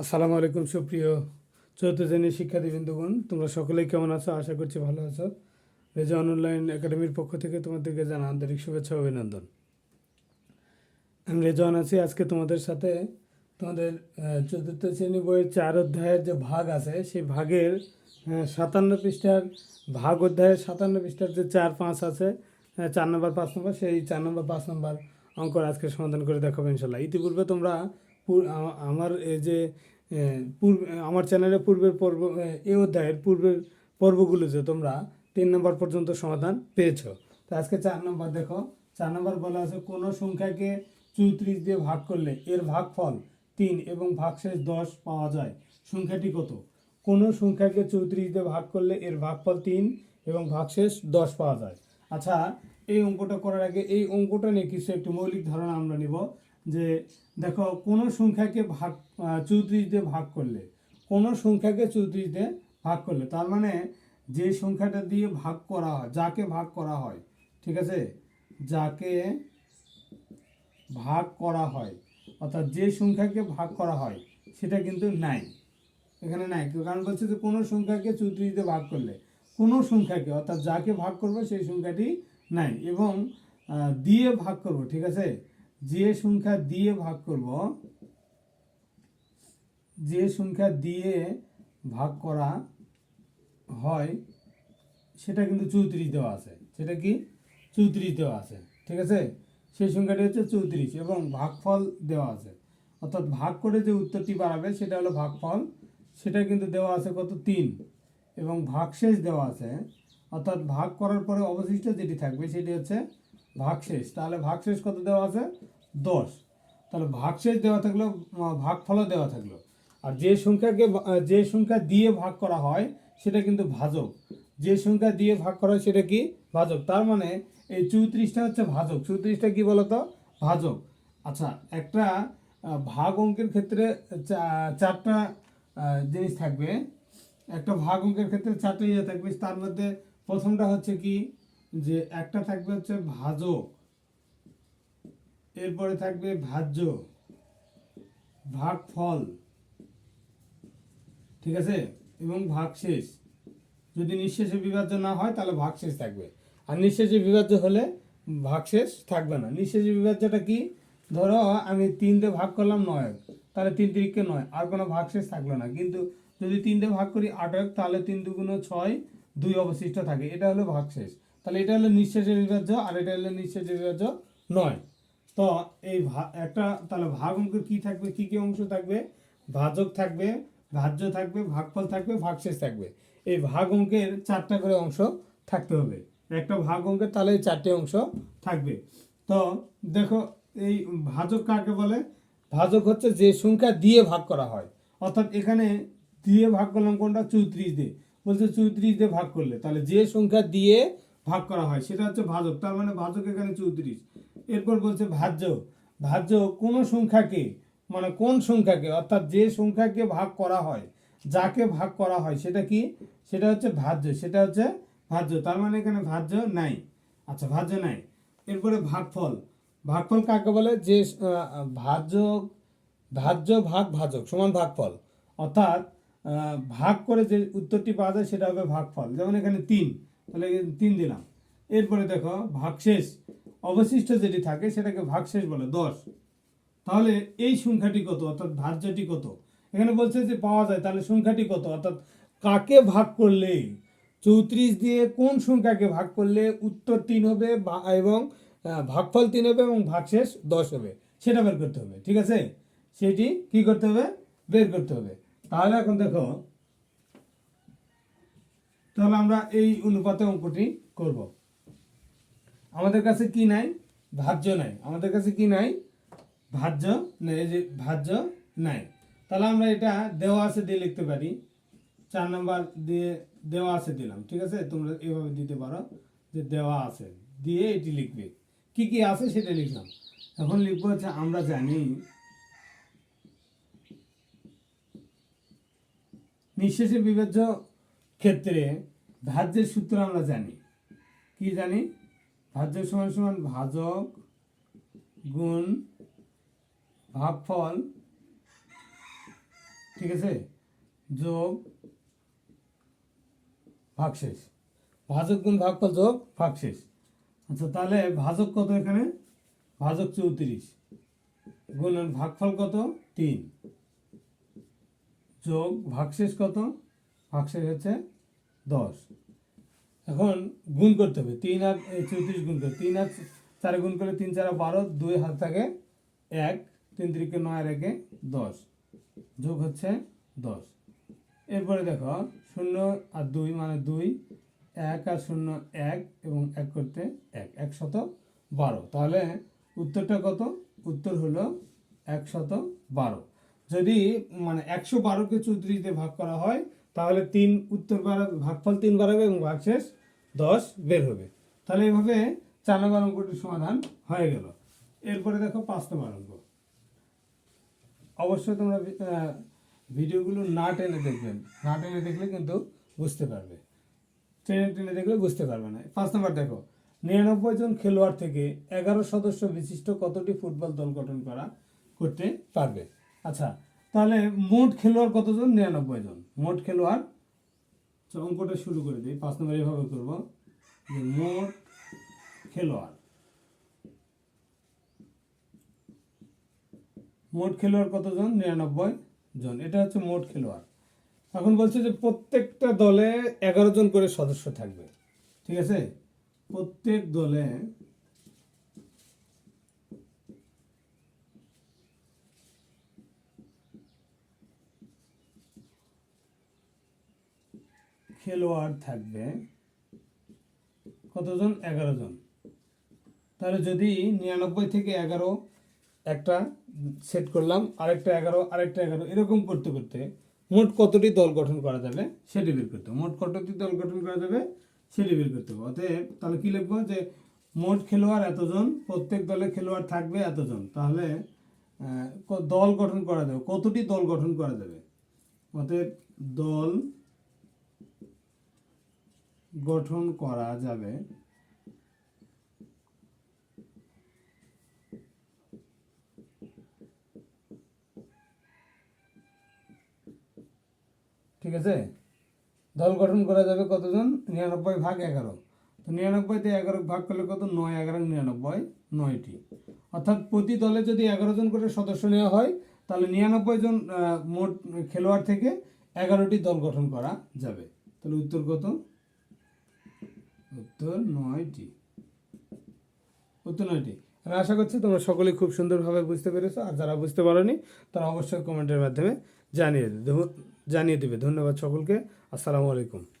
আসসালামু আলাইকুম, সুপ্রিয় চতুর্থ শ্রেণির শিক্ষার্থীবৃন্দগণ। তোমরা সকলেই কেমন আছো? আশা করছি ভালো আছো। রেজাউন অনলাইন একাডেমির পক্ষ থেকে তোমাদেরকে জানা আন্তরিক শুভেচ্ছা অভিনন্দন। আমি রেজাউন আছি। আজকে তোমাদের সাথে তোমাদের চতুর্থ শ্রেণি বইয়ের চার অধ্যায়ের যে ভাগ আছে, সেই ভাগের সাতান্ন পৃষ্ঠার, ভাগ অধ্যায়ের সাতান্ন পৃষ্ঠার যে চার পাঁচ আছে চার নম্বর, পাঁচ নম্বর, সেই চার নম্বর, পাঁচ নম্বর অঙ্ক আজকে সমাধান করে দেখাবো ইনশাল্লাহ। ইতিপূর্বে তোমরা আমার এই যে পূর্ব আমার চ্যানেলে পূর্বের পর্ব এ, অধ্যায়ের পূর্বের পর্বগুলো যে তোমরা তিন নম্বর পর্যন্ত সমাধান পেয়েছ। তো আজকে চার নম্বর দেখো। চার নম্বর বলা আছে কোনো সংখ্যাকে চৌত্রিশ দিয়ে ভাগ করলে এর ভাগফল তিন এবং ভাগশেষ দশ পাওয়া যায়। সংখ্যাটি কত? কোনো সংখ্যাকে চৌত্রিশ দিয়ে ভাগ করলে এর ভাগফল তিন এবং ভাগশেষ দশ পাওয়া যায়। আচ্ছা এই অঙ্কটা করার আগে এই অঙ্কটা নিয়ে কিছু একটু মৌলিক ধারণা আমরা নিব। যে দেখো কোনো সংখ্যাকে ভাগ চৌত্রিশ দিয়ে ভাগ করলে, কোনো সংখ্যাকে চৌত্রিশ দিয়ে ভাগ করলে, তার মানে যে সংখ্যাটা দিয়ে ভাগ করা হয়, যাকে ভাগ করা হয়, ঠিক আছে? যাকে ভাগ করা হয়, অর্থাৎ যে সংখ্যাকে ভাগ করা হয়, সেটা কিন্তু নাই। এখানে নাই, কারণ বলছে যে কোনো সংখ্যাকে চৌত্রিশ দিয়ে ভাগ করলে, কোনো সংখ্যাকে, অর্থাৎ যাকে ভাগ করবে সেই সংখ্যাটি নাই, এবং দিয়ে ভাগ করব, ঠিক আছে? যে সংখ্যা দিয়ে ভাগ করব, যে সংখ্যা দিয়ে ভাগ করা হয়, সেটা কিন্তু চৌত্রিশ দেওয়া আছে। সেটা কি? চৌত্রিশ দেওয়া আছে। ঠিক আছে? সেই সংখ্যাটি হচ্ছে চৌত্রিশ এবং ভাগফল দেওয়া আছে। অর্থাৎ ভাগ করে যে উত্তরটি বাড়াবে, সেটা হলো ভাগফল। সেটা কিন্তু দেওয়া আছে কত? তিন। এবং ভাগশেষ দেওয়া আছে। অর্থাৎ ভাগ করার পরে অবশিষ্ট যেটি থাকবে, সেটি হচ্ছে ভাগশেষ, তাহলে ভাগশেষ কত দেওয়া আছে? দশ। তাহলে ভাগশেষ দেওয়া থাকল ভাগফলও দেওয়া থাকল। আর যে সংখ্যাকে যে সংখ্যা দিয়ে ভাগ করা হয়, সেটা কিন্তু ভাজক। যে সংখ্যা দিয়ে ভাগ করা হয়, সেটা কি? ভাজক। তার মানে এই চৌত্রিশটা হচ্ছে ভাজক। চৌত্রিশটা কি বলতো? ভাজক। আচ্ছা একটা ভাগ অঙ্কের ক্ষেত্রে চারটা জিনিস থাকবে। একটা ভাগ অঙ্কের ক্ষেত্রে চারটে ইয়ে থাকবে। তার মধ্যে প্রথমটা হচ্ছে কি? যে একটা থাকবে হচ্ছে ভাজক এরপরে থাকবে ভাজ্য ভাগ ফল ঠিক আছে? এবং ভাগশেষ। যদি নিঃশেষে বিভাজ্য না হয়, তাহলে ভাগশেষ থাকবে। আর নিঃশেষে বিভাজ্য হলে ভাগশেষ থাকবে না। নিঃশেষে বিভাজ্যটা কি? ধরো আমি তিন দিয়ে ভাগ করলাম নয়, তাহলে তিন তিরিখকে নয়, আর কোনো ভাগশেষ থাকল না। কিন্তু যদি তিন দিয়ে ভাগ করি আট তাহলে তিন দুগুণ ছয় দুই অবশিষ্ট থাকে। এটা হলো ভাগশেষ। তাহলে এটা হলো নিঃশেষে বিভাজ্য আর এটা হলো নিঃশেষে বিভাজ্য নয়। তো এই একটা তাহলে ভাগ অঙ্কের কি থাকবে? কি কি অংশ থাকবে? ভাজক থাকবে, ভাজ্য থাকবে, ভাগফল থাকবে, ভাগশেষ থাকবে। এই ভাগ অঙ্কের চারটা করে অংশ থাকতে হবে। একটা ভাগ অঙ্কের তাহলে এই চারটে অংশ থাকবে। তো দেখো এই ভাজক কাকে বলে? ভাজক হচ্ছে যে সংখ্যা দিয়ে ভাগ করা হয়। অর্থাৎ এখানে দিয়ে ভাগ করলাম কোনটা? চৌত্রিশ দিয়ে। বলছে চৌত্রিশ দিয়ে ভাগ করলে। তাহলে যে সংখ্যা দিয়ে ভাগ করা হয়। সেটা হচ্ছে ভাজক, তার মানে ভাজক এখানে চৌত্রিশ। এরপর বলছে ভাজ্য। ভাজ্য কোন সংখ্যাকে মানে কোন সংখ্যাকে, অর্থাৎ যে সংখ্যাকে ভাগ করা হয়, যাকে ভাগ করা হয়, সেটা কি? সেটা হচ্ছে ভাজ্য, সেটা হচ্ছে ভাজ্য, তার মানে এখানে ভাজ্য নাই। আচ্ছা ভাজ্য নাই। এরপরে ভাগফল। ভাগফল কাকে বলে? যে ভাজক ভাজ্য ভাগ ভাজক, সমান ভাগফল। অর্থাৎ ভাগ করে যে উত্তরটি পাওয়া যায়, সেটা হবে ভাগফল। যেমন এখানে তিন। তাহলে তিন দিলাম। এরপরে দেখো ভাগশেষ। অবশিষ্ট যেটি থাকে সেটাকে ভাগশেষ বলে, দশ। তাহলে এই সংখ্যাটি কত? অর্থাৎ ধার্যটি কত? এখানে বলছে যে পাওয়া যায়, তাহলে সংখ্যাটি কত? অর্থাৎ কাকে ভাগ করলে? চৌত্রিশ দিয়ে কোন সংখ্যাকে ভাগ করলে উত্তর তিন হবে এবং ভাগফল তিন হবে এবং ভাগশেষ দশ হবে? সেটা বের করতে হবে, ঠিক আছে? সেটি কি করতে হবে? বের করতে হবে। তাহলে এখন দেখো তাহলে আমরা এই অনুপাতে অঙ্কটি করব। আমাদের কাছে কি নাই? ভাজ্য নাই। আমাদের কাছে কি নাই? ভাজ্য নেই। যে ভাজ্য নাই। তাহলে আমরা এটা দেওয়া আছে দিয়ে লিখতে পারি। চার নাম্বার দিয়ে দেওয়া আছে দিলাম, ঠিক আছে? তোমরা এভাবে দিতে পারো যে দেওয়া আছে। দিয়ে এটি লিখবে। কি কি আছে সেটা লিখলাম। এখন লিখব হচ্ছে আমরা জানি নিঃশেষে বিভাজ্য ক্ষেত্রে ভাজ্যের সূত্র আমরা জানি। কি জানি? ভাজ্য সমান সমান ভাজক গুণ ভাগফল, ঠিক আছে? যোগ ভাগশেষ। ভাজক গুণ ভাগফল যোগ ভাগশেষ। আচ্ছা তাহলে ভাজক কত এখানে? ভাজক চৌত্রিশ। গুণন ভাগফল কত? তিন। যোগ ভাগশেষ কত? ভাগশেষ হচ্ছে দশ। এখন গুণ করতে হবে, তিন আর চৌত্রিশ গুণ করতে তিন আর চারে গুণ করলে তিন চারে বারো, দুই হাত থাকে এক, তিন তিরিকে নয় আর একে দশ। যোগ হচ্ছে দশ। এরপরে দেখো, শূন্য আর দুই মানে দুই, এক আর শূন্য এক এবং এক করতে এক একশত বারো। তাহলে উত্তরটা কত? উত্তর হলো একশত বারো। যদি মানে একশো বারোকে চৌত্রিশ দিয়ে ভাগ করা হয় তাহলে তিন উত্তর ভাগফল তিন বাড়াবে এবং ভাগশেষ দশ বের হবে। তাহলে এইভাবে চার নম্বর অঙ্কটির সমাধান হয়ে গেল। এরপরে দেখো পাঁচ নম্বর অঙ্ক। অবশ্যই তোমরা ভিডিওগুলো না টেনে দেখবেন। না টেনে দেখলে কিন্তু বুঝতে পারবে। ট্রেনে টেনে দেখলে বুঝতে পারবে না। পাঁচ নম্বর দেখো, নিরানব্বই জন খেলোয়াড় থেকে এগারো সদস্য বিশিষ্ট কতটি ফুটবল দল গঠন করা, করতে পারবে? আচ্ছা তাহলে মোট খেলোয়াড় কতজন? নিরানব্বই জন। মোট খেলোয়াড়? অঙ্কটা শুরু করে দিই। পাঁচ নম্বর এভাবে করব। যে মোট খেলোয়াড়। মোট খেলোয়াড় কতজন? নিরানব্বই জন। এটা হচ্ছে মোট খেলোয়াড়। এখন বলছে যে প্রত্যেকটা দলে এগারো জন করে সদস্য থাকবে। ঠিক আছে? প্রত্যেক দলে খেলোয়াড় থাকবে। কতজন? এগারো জন। তাহলে যদি নিরানব্বই থেকে এগারো একটা সেট করলাম, আরেকটা এগারো আরেকটা এগারো, এরকম করতে করতে মোট কতটি দল গঠন করা যাবে সেটি বের করতে মোট কতটি দল গঠন করা যাবে সেটি বের করতে হবে। অতএব তাহলে কি লিখব যে মোট খেলোয়াড় এতজন, প্রত্যেক দলে খেলোয়াড় থাকবে এতজন। তাহলে দল গঠন করা যাবে। কতটি দল গঠন করা যাবে? অতএব দল গঠন করা যাবে। ঠিক আছে? দল গঠন করা যাবে কতজন? নিরানব্বই ভাগ এগারো। তো নিরানব্বইতে এগারো ভাগ করলে কত? নয়, এগারো, নিরানব্বই, নয়টি। অর্থাৎ প্রতি দলে যদি এগারো জন করে সদস্য নেওয়া হয়, তাহলে নিরানব্বই জন মোট খেলোয়াড় থেকে এগারোটি দল গঠন করা যাবে। তাহলে উত্তর কত? উত্তর নয়টি। উত্তর নয়টি। আমি আশা করছি তোমরা সকলে খুব সুন্দরভাবে বুঝতে পেরেছ, আর যারা বুঝতে পারোনি, তারা অবশ্যই কমেন্টের মাধ্যমে জানিয়ে জানিয়ে দেবে। ধন্যবাদ সকলকে। আসসালামু আলাইকুম।